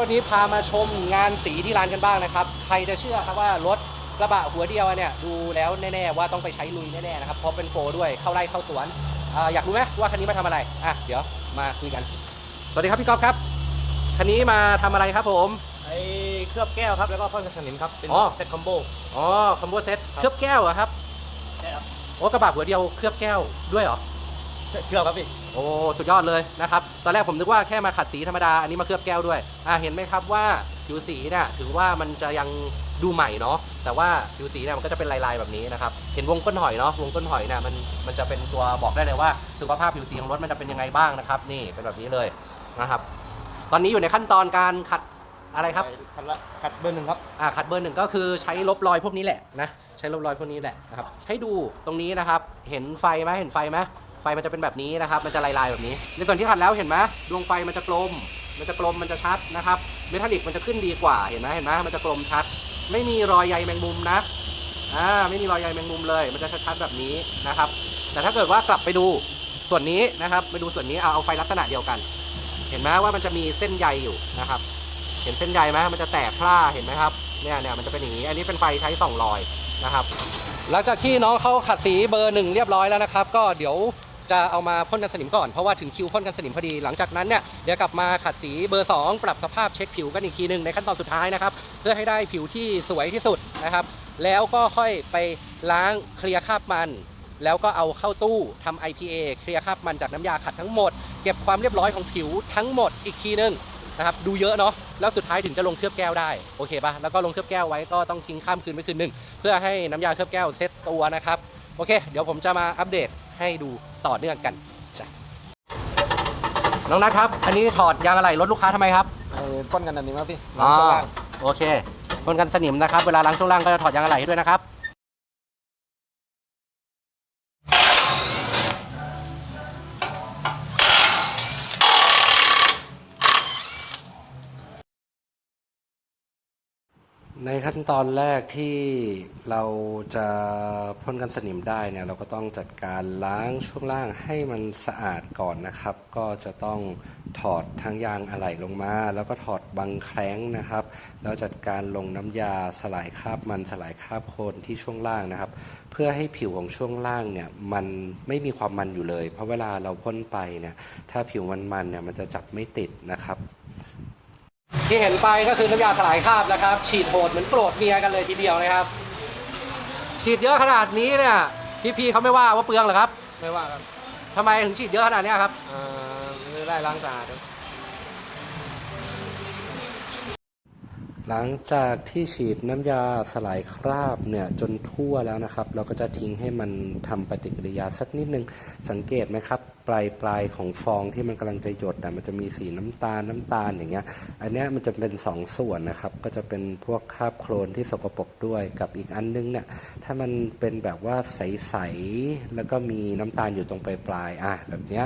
วันนี้พามาชมงานสีที่ร้านกันบ้างนะครับ ใครจะเชื่อครับว่ารถกระบะหัวเดียวเนี่ยดูแล้วแน่ๆว่าต้องไปใช้ลุยแน่ๆนะครับเพราะเป็นโฟร์ด้วยเข้าไร่เข้าสวนอาอยากรู้ไหมว่าคันนี้มาทำอะไรอะเดี๋ยวมาคุยกัน สวัสดีครับพี่ก๊อฟครับคันนี้มาทำอะไรครับผมไอ้เคลือบแก้วครับแล้วก็พ่นกระสนิมครับเป็นอ๋อเซ็ตคอมโบอ๋อคอมโบเซ็ตครับเคลือบแก้วเหรอครับใช่ครับโอ้กระบะหัวเดียวเคลือบแก้วด้วยเหรอ เคลือบครับพี่ โอ้ สุดยอดเลยนะครับ ตอนแรกผมนึกว่าแค่มาขัดสีธรรมดา อันนี้มาเคลือบแก้วด้วย อ่า เห็นไหมครับว่าผิวสีเนี่ยถึงว่ามันจะยังดูใหม่เนาะ แต่ว่าผิวสีเนี่ยมันก็จะเป็นลายๆแบบนี้นะครับ เห็นวงก้นหอยเนาะ วงก้นหอยเนี่ยมันมันจะเป็นตัวบอกได้เลยว่าสุขภาพผิวสีของรถมันจะเป็นยังไงบ้างนะครับ นี่เป็นแบบนี้เลยนะครับ ตอนนี้อยู่ในขั้นตอนการขัดอะไรครับ ขัดละขัดเบอร์หนึ่งครับ อ่า ขัดเบอร์หนึ่งก็คือใช้ลบรอยพวกนี้แหละนะ ใช้ลบรอยพวกนี้แหละนะครับ ให้ดูตรงนี้นะครับ เห็นไฟไหมเห็นไฟไหม ไฟมันจะเป็นแบบนี้นะครับ มันจะลายๆแบบนี้ ในส่วนที่ขัดแล้วเห็นไหมดวงไฟมันจะกลม มันจะกลมมันจะชัดนะครับเมทัลลิกมันจะขึ้นดีกว่าเห็นไหมเห็นไหมมันจะกลมชัด ไม่มีรอยใยแมงมุมนะอ่าไม่มีรอยใยแมงมุมเลย มันจะชัดๆแบบนี้นะครับ แต่ถ้าเกิดว่ากลับไปดูส่วนนี้นะครับไปดูส่วนนี้เอาเอาไฟลักษณะเดียวกัน เห็นไหมว่ามันจะมีเส้นใยอยู่นะครับ เห็นเส้นใยไหมมันจะแตกพร่าเห็นไหมครับเนี่ยเนี่ยมันจะเป็นอย่างนี้อันนี้เป็นไฟใช้ส่องรอยนะครับ หลังจากที่น้องเขาขัดสีเบอร์หนึ่งเรียบร้อยแล้วนะครับ ก็เดี๋ยว จะเอามาพ่นกันสนิมก่อนเพราะว่าถึงคิวพ่นกันสนิมพอดีหลังจากนั้นเนี่ยเดี๋ยวกลับมาขัดสีเบอร์ 2 ปรับสภาพเช็คผิวกันอีกทีหนึ่งในขั้นตอนสุดท้ายนะครับเพื่อให้ได้ผิวที่สวยที่สุดนะครับแล้วก็ค่อยไปล้างเคลียร์คราบมันแล้วก็เอาเข้าตู้ทำ IPA เคลียร์คราบมันจากน้ำยาขัดทั้งหมด เก็บความเรียบร้อยของผิวทั้งหมดอีกทีหนึงนะครับดูเยอะเนาะแล้วสุดท้ายถึงจะลงเคลือบแก้วได้โอเคปะแล้วก็ลงเคลือบแก้วไว้ก็ต้องทิ้งข้ามคืนไปคืนหนึ่งเพื่อให้น้ำยาเคลือบแก้วเซ็ตตัวนะครับโอเค เดี๋ยวผมจะมาอัปเดต ให้ดูต่อเนื่องกันจ้ะน้องนัทครับ อันนี้ถอดยางอะไรรถลูกค้าทำไมครับไอ้พ่นกันสนิมครับพี่อ๋อล้างข้างล่างโอเคคนกันสนิมนะครับ เวลาล้างช่วงล่างก็จะถอดยางอะไรให้ด้วยนะครับ ในขั้นตอนแรกที่เราจะพ่นกันสนิมได้เนี่ยเราก็ต้องจัดการล้างช่วงล่างให้มันสะอาดก่อนนะครับ ก็จะต้องถอดทั้งยางอะไหล่ลงมา แล้วก็ถอดบังแคล้งนะครับ แล้วจัดการลงน้ำยาสลายคราบมันสลายคราบโคลนที่ช่วงล่างนะครับ เพื่อให้ผิวของช่วงล่างเนี่ยมันไม่มีความมันอยู่เลย เพราะเวลาเราพ่นไปเนี่ยถ้าผิวมันมันเนี่ยมันจะจับไม่ติดนะครับ ที่เห็นไปก็คือน้ำยาสลายคราบนะครับ ฉีดโหดเหมือนโกรธเมียกันเลยทีเดียวนะครับ ฉีดเยอะขนาดนี้เนี่ยพี่ๆเขาไม่ว่าว่าเปลืองเหรอครับไม่ว่าครับทำไมถึงฉีดเยอะขนาดเนี้ยครับอ่าไม่ได้ล้างสะอาดครับ หลังจากที่ฉีดน้ำยาสลายคราบเนี่ยจนทั่วแล้วนะครับ เราก็จะทิ้งให้มันทำปฏิกิริยาสักนิดนึงสังเกตไหมครับ ปลายปลายของฟองที่มันกำลังจะหยดนะมันจะมีสีน้ำตาลน้ำตาลอย่างเงี้ย อันเนี้ยมันจะเป็นสองส่วนนะครับ ก็จะเป็นพวกคราบโคลนที่สกปรกด้วยกับอีกอันนึงเนี่ยถ้ามันเป็นแบบว่าใสๆแล้วก็มีน้ำตาลอยู่ตรงปลายปลายอะแบบเนี้ย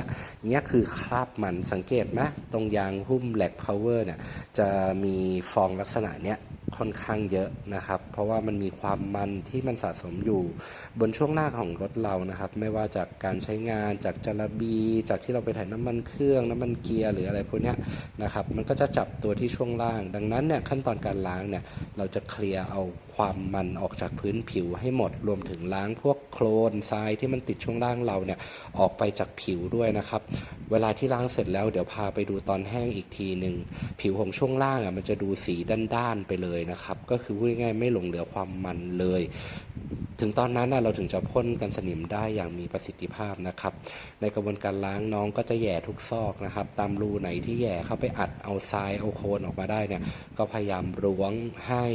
เงี้ยคือคราบมันสังเกตไหมตรงยางหุ้มแหลกพาวเวอร์เนี่ยจะมีฟองลักษณะเนี้ย ค่อนข้างเยอะนะครับ เพราะว่ามันมีความมันที่มันสะสมอยู่บนช่วงหน้าของรถเรานะครับ ไม่ว่าจากการใช้งานจากจระบี จากที่เราไปถ่ายน้ำมันเครื่องน้ำมันเกียร์หรืออะไรพวกนี้นะครับ มันก็จะจับตัวที่ช่วงล่าง ดังนั้นเนี่ยขั้นตอนการล้างเนี่ยเราจะเคลียร์เอา ความมันออกจากพื้นผิวให้หมด รวมถึงล้างพวกโคลนทรายที่มันติดช่วงล่างเราเนี่ยออกไปจากผิวด้วยนะครับ เวลาที่ล้างเสร็จแล้วเดี๋ยวพาไปดูตอนแห้งอีกทีหนึ่งผิวของช่วงล่างอะมันจะดูสีด้านๆไปเลยนะครับ ก็คือพูดง่ายๆไม่หลงเหลือความมันเลย ถึงตอนนั้นเราถึงจะพ่นกันสนิมได้อย่างมีประสิทธิภาพนะครับ ในกระบวนการล้างน้องก็จะแหย่ทุกซอกนะครับ ตามรูไหนที่แหย่เข้าไปอัดเอาทรายเอาโคลนออกมาได้เนี่ยก็พยายามล้วงให้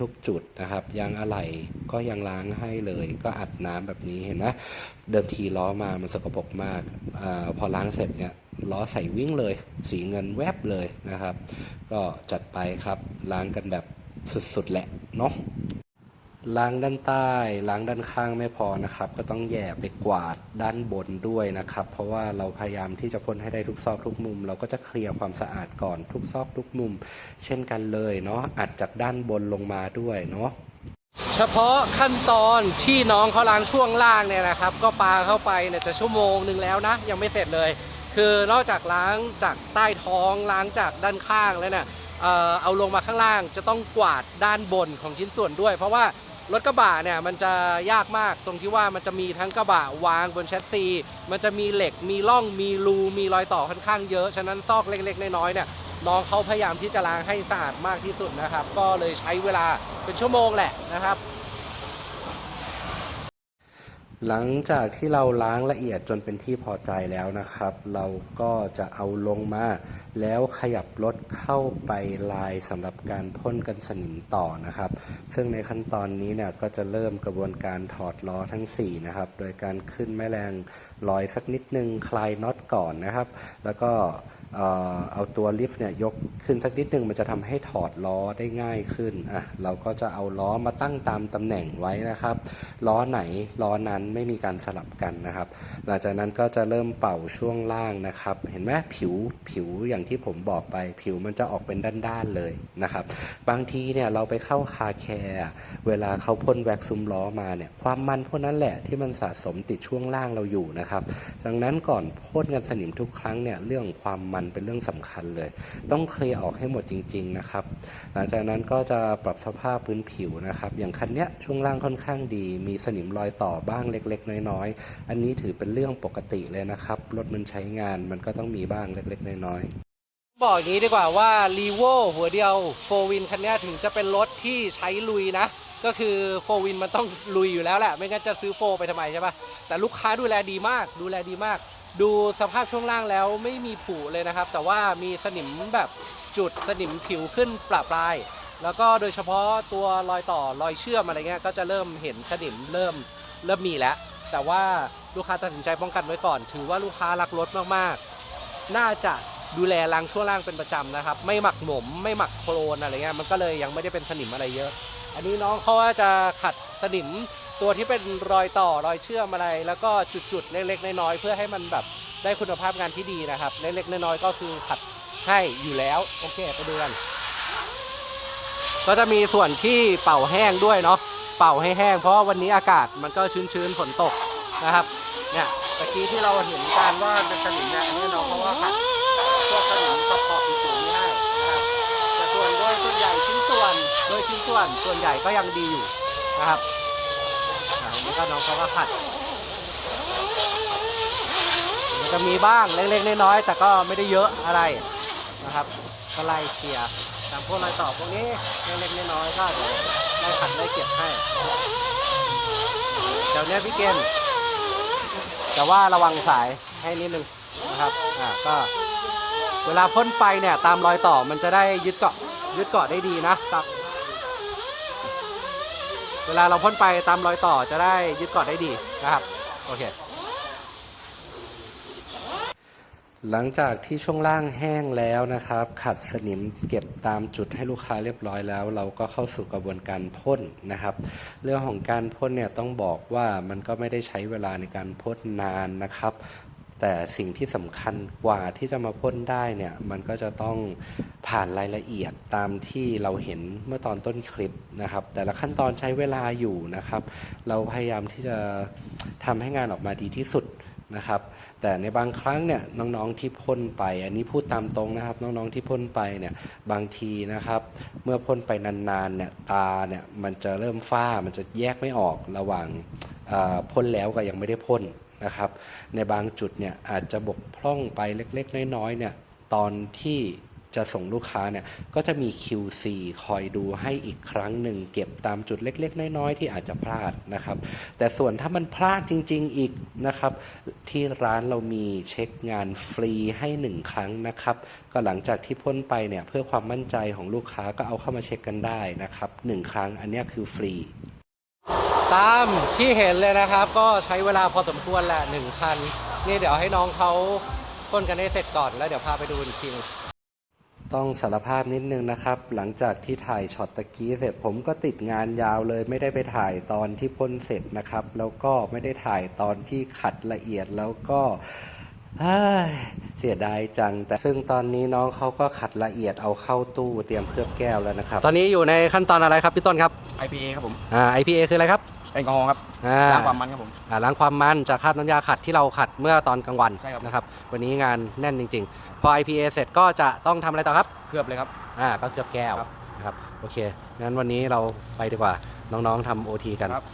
ทุกๆจุดนะครับ ยางอะไหล่ก็ยังล้างให้เลย ก็อัดน้ำแบบนี้เห็นไหมเดิมทีล้อมามันสกปรกมากอพอล้างเสร็จเนี่ยล้อใส่วิ่งเลย สีเงินแวบเลยนะครับ ก็จัดไปครับล้างกันแบบสุดๆแหละเนาะ ล้างด้านใต้ล้างด้านข้างไม่พอนะครับ ก็ต้องแย่ไปกวาดด้านบนด้วยนะครับ เพราะว่าเราพยายามที่จะพ่นให้ได้ทุกซอกทุกมุม เราก็จะเคลียร์ความสะอาดก่อนทุกซอกทุกมุม เช่นกันเลยเนาะอัดจากด้านบนลงมาด้วยเนาะเฉพาะขั้นตอนที่น้องเขาล้างช่วงล่างเนี่ยนะครับ ก็ปาเข้าไปเนี่ยจะชั่วโมงหนึ่งแล้วนะ ยังไม่เสร็จเลย คือนอกจากล้างจากใต้ท้องล้างจากด้านข้างแล้วเนี่ยเอ่อเอาลงมาข้างล่างจะต้องกวาดด้านบนของชิ้นส่วนด้วย เพราะว่า รถกระบะเนี่ยมันจะยากมากตรงที่ว่ามันจะมีทั้งกระบะวางบนแชสซี มันจะมีเหล็กมีร่องมีรูมีรอยต่อค่อนข้างเยอะ ฉะนั้นซอกเล็กๆน้อยๆเนี่ยน้องเขาพยายามที่จะล้างให้สะอาดมากที่สุดนะครับ ก็เลยใช้เวลาเป็นชั่วโมงแหละนะครับ หลังจากที่เราล้างละเอียดจนเป็นที่พอใจแล้วนะครับ เราก็จะเอาลงมา แล้วขยับรถเข้าไปลายสำหรับการพ่นกันสนิมต่อนะครับ ซึ่งในขั้นตอนนี้เนี่ยก็จะเริ่มกระบวนการถอดล้อทั้ง 4 นะครับ โดยการขึ้นแม่แรงลอยสักนิดนึงคลายน็อตก่อนนะครับ แล้วก็เอาตัวลิฟต์เนี่ยยกขึ้นสักนิดนึงมันจะทำให้ถอดล้อได้ง่ายขึ้นอะเราก็จะเอาล้อมาตั้งตามตำแหน่งไว้นะครับ ล้อไหนล้อนั้นไม่มีการสลับกันนะครับ หลังจากนั้นก็จะเริ่มเป่าช่วงล่างนะครับ เห็นไหมผิวผิวอย่างที่ผมบอกไป ผิวมันจะออกเป็นด้านๆเลยนะครับ บางทีเนี่ยเราไปเข้าคาแคร์เวลาเขาพ่นแว็กซ์ซุ้มล้อมาเนี่ยความมันพวกนั้นแหละที่มันสะสมติดช่วงล่างเราอยู่นะครับ ดังนั้นก่อนพ่นกันสนิมทุกครั้งเนี่ยเรื่องความมันเป็นเรื่องสำคัญเลย ต้องเคลียร์ออกให้หมดจริง ๆนะครับ หลังจากนั้นก็จะปรับสภาพพื้นผิวนะครับ อย่างคันเนี้ยช่วงล่างค่อนข้างดี มีสนิมรอยต่อบ้างเล็ก ๆ น้อยๆ อันนี้ถือเป็นเรื่องปกติเลยนะครับ รถมันใช้งานมันก็ต้องมีบ้างเล็ก ๆ น้อยๆบอกอย่างนี้ดีกว่าว่า r e v o หัวเดียวโฟวินคันนี้ถึงจะเป็นรถที่ใช้ลุยนะ ก็คือโฟวินมันต้องลุยอยู่แล้วแหละ ไม่งั้นจะซื้อโฟไปทำไมใช่ปะแต่ลูกค้าดูแลดีมาก ดูแลดีมาก ดูสภาพช่วงล่างแล้วไม่มีผุเลยนะครับ แต่ว่ามีสนิมแบบจุดสนิมผิวขึ้นปราปราย แล้วก็โดยเฉพาะตัวรอยต่อรอยเชื่อมอะไรเงี้ยก็จะเริ่มเห็นสนิมเริ่ม เริ่มมีแล้ว แต่ว่าลูกค้าตัดสินใจป้องกันไว้ก่อน ถือว่าลูกค้ารักรถมากๆ น่าจะดูแลล้างช่วงล่างเป็นประจำนะครับ ไม่หมักหมม ไม่หมักโคลนอะไรเงี้ยมันก็เลยยังไม่ได้เป็นสนิมอะไรเยอะ อันนี้น้องเขาว่าจะขัดสนิมตัวที่เป็นรอยต่อรอยเชื่อมอะไร แล้วก็จุดๆเล็กๆน้อยๆเพื่อให้มันแบบได้คุณภาพงานที่ดีนะครับเล็กๆน้อยๆก็คือขัดให้อยู่แล้วโอเคไปดูกันก็จะมีส่วนที่เป่าแห้งด้วยเนาะ เป่าให้แห้ง เพราะวันนี้อากาศมันก็ชื้นๆฝนตกนะครับเนี่ยตะกี้ที่เราเห็นการว่าเป็นสนิมเนี่ยนี่น้องเขาะว่าขัดพวกสนิมขอบขอบสูงๆนี่ให้นะครับแต่ส่วนโดยส่วนใหญ่ชิ้นส่วนโดยชิ้นส่วนส่วนใหญ่ก็ยังดีอยู่นะครับอันนี้ก็น้องเขาก็ขัดมันจะมีบ้างเล็กๆน้อยๆแต่ก็ไม่ได้เยอะอะไรนะครับก็ไล่เคลียร์ามพวกรอยต่อพวกนี้เล็กๆน้อยๆก็เดี๋ยวได้ขัดได้เก็บให้เดี๋ยวนี้พี่เกณฑ์แต่ว่าระวังสายให้นิดนึงนะครับอ่าก็เวลาพ่นไฟเนี่ยตามรอยต่อมันจะได้ยึดเกาะยึดเกาะได้ดีนะครับเวลาเราพ่นไปตามรอยต่อจะได้ยึดเกาะได้ดีนะครับ โอเค หลังจากที่ช่วงล่างแห้งแล้วนะครับ ขัดสนิมเก็บตามจุดให้ลูกค้าเรียบร้อยแล้ว เราก็เข้าสู่กระบวนการพ่นนะครับ เรื่องของการพ่นเนี่ยต้องบอกว่ามันก็ไม่ได้ใช้เวลาในการพ่นนานนะครับ แต่สิ่งที่สำคัญกว่าที่จะมาพ่นได้เนี่ยมันก็จะต้องผ่านรายละเอียดตามที่เราเห็นเมื่อตอนต้นคลิปนะครับ แต่ละขั้นตอนใช้เวลาอยู่นะครับ เราพยายามที่จะทำให้งานออกมาดีที่สุด นะครับ แต่ในบางครั้งเนี่ยน้องๆที่พ่นไป อันนี้พูดตามตรงนะครับ น้องๆที่พ่นไปเนี่ยบางทีนะครับ เมื่อพ่นไปนานๆเนี่ยตาเนี่ยมันจะเริ่มฝ้ามันจะแยกไม่ออกระหว่างพ่นแล้วกับยังไม่ได้พ่นนะครับ ในบางจุดเนี่ยอาจจะบกพร่องไปเล็กๆ น้อยๆเนี่ยตอนที่ จะส่งลูกค้าเนี่ยก็จะมี QC คอยดูให้อีกครั้งหนึ่ง เก็บตามจุดเล็ก ๆ น้อย ๆ ที่อาจจะพลาดนะครับ แต่ส่วนถ้ามันพลาดจริง ๆ อีกนะครับ ที่ร้านเรามีเช็คงานฟรีให้หนึ่งครั้งนะครับ ก็หลังจากที่พ่นไปเนี่ยเพื่อความมั่นใจของลูกค้าก็เอาเข้ามาเช็คกันได้นะครับหนึ่งครั้งอันนี้คือฟรี ตามที่เห็นเลยนะครับ ก็ใช้เวลาพอสมควรแหละหนึ่งคันนี่เดี๋ยวให้น้องเขาพ่นกันให้เสร็จก่อนแล้วเดี๋ยวพาไปดูอีกที ต้องสารภาพนิดนึงนะครับ หลังจากที่ถ่ายช็อตตะกี้เสร็จผมก็ติดงานยาวเลย ไม่ได้ไปถ่ายตอนที่พ่นเสร็จนะครับ แล้วก็ไม่ได้ถ่ายตอนที่ขัดละเอียดแล้วก็เฮ้ยเสียดายจัง แต่ซึ่งตอนนี้น้องเขาก็ขัดละเอียดเอาเข้าตู้เตรียมเคลือบแก้วแล้วนะครับ ตอนนี้อยู่ในขั้นตอนอะไรครับพี่ต้นครับ IPA ครับผมอ่า IPA คืออะไรครับ แอลกอฮอล์ครับอ่าล้างความมันครับผม อ่าล้างความมันจากคราบน้ำยาขัดที่เราขัดเมื่อตอนกลางวันใช่ครับ นะครับวันนี้งานแน่นจริง ๆ พอ IPA เสร็จก็จะต้องทำอะไรต่อครับ เคลือบเลยครับ อ่าก็เคลือบแก้วครับนะครับโอเคงั้นวันนี้เราไปดีกว่าน้องๆทำโอทีกัน ครับ